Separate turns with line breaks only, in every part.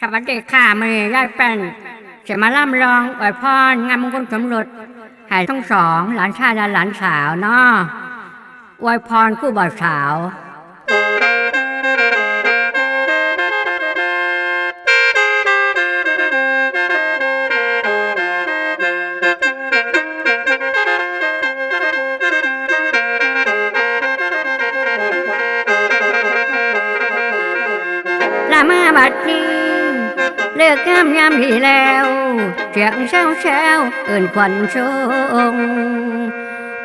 สวัสดีค่ะมือยายแป้นจะมาล่ำลองอวยพรงานมงคลสมรสให้ทั้งสองหลานชายและหลานสาวเนาะอวยพรคู่บ่าวสาวลามาบัดนี้ เลิกงามยามดีแล้วเสียงเช้าเช้าเอื่นควันชง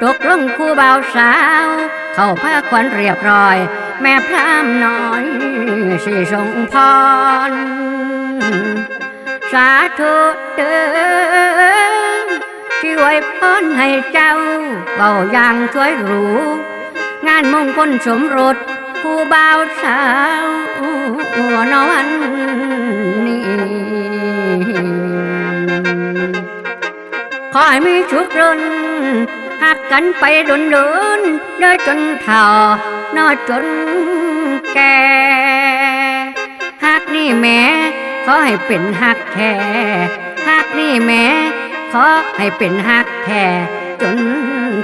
ตกลงคู่บ่าวสาว เข้าพาควันเรียบร้อย แม่พรามน้อยสิส่งพร สาธุเดินที่วยพรให้เจ้าเบาอย่างช่วยรู้ งานมงคลสมรสคู่บ่าวสาว ขอให้มีชุกรนหักกันไปดนดนๆเด้อจนเฒ่านอจนแก่หักนี่แม่ขอให้เป็นหักแท้หักนี่แม่ขอให้เป็นหักแท้จน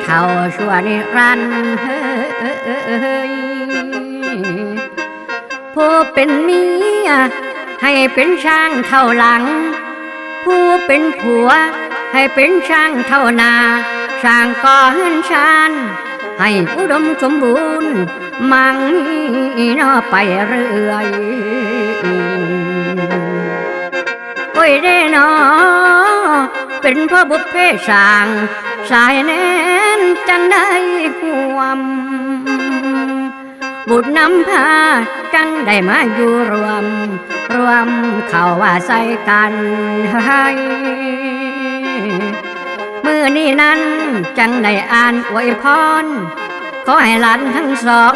เท่าชั่วนิรันดร์เฮ้ยผู้เป็นเมียให้เป็นช่างเท่าหลัง ผู้เป็นผัว ให้เป็นช่างเท่านาช่างก่อเฮือนชานให้อุดมสมบูรณ์ มั่งมีนอไปเรื่อยโอ้ยเด้นอเป็นพ่อบุพเพสร้าง สายแน่นจังได้ห่วม บุญนำพาจังได้มาอยู่รวม รวมเข้าว่าใส่กันให้ อนี้นั้น จังได้อ่านอวยพร ขอให้หลานทั้งสอง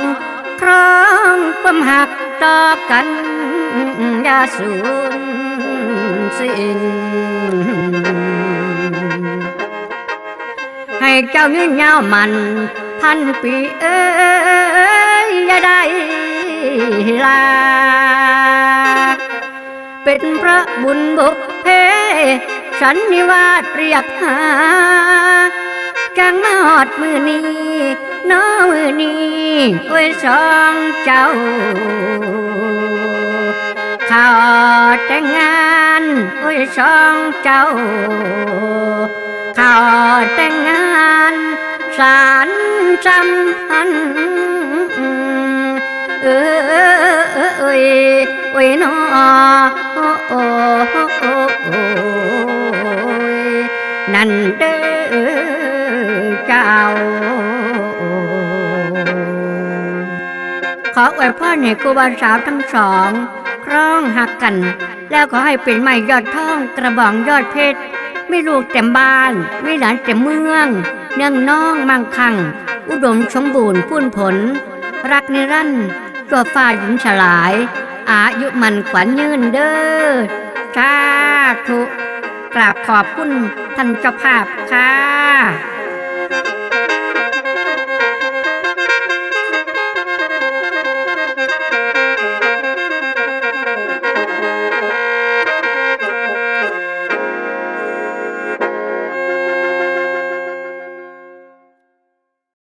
ครองความหักต่อกันอย่าสูญสิ้นให้เจ้ายืนยาวมันพันปีเอ้ยอย่าได้ลา เป็นพระบุญบุพเพ สันนิวาสเรียกหาจังมาหอดมือนี้น้อมือนี้โอ้ยสองเจ้าเขาแต่งงานโอ้ยสองเจ้าเขาแต่งงานสารจำพันเอ้ยเอ้ยเอ้ยน้อโอ้โอ้โอ้โอ้ย ขออวยพรให้ครูบาสาวทั้งสองครองหักกัน แล้วขอให้เป็นไม้ยอดทองกระบองยอดเพชรไม่ลูกเต็มบ้าน ไม่หลานเต็มเมือง เนื่องน้องมั่งคั่ง อุดมสมบูรณ์พุ่นผล รักนิรันตัวฟ้าหญิงฉลาย อายุมันขวัญยืนเด้อสาธุกราบขอบคุณท่านเจ้าภาพค่ะ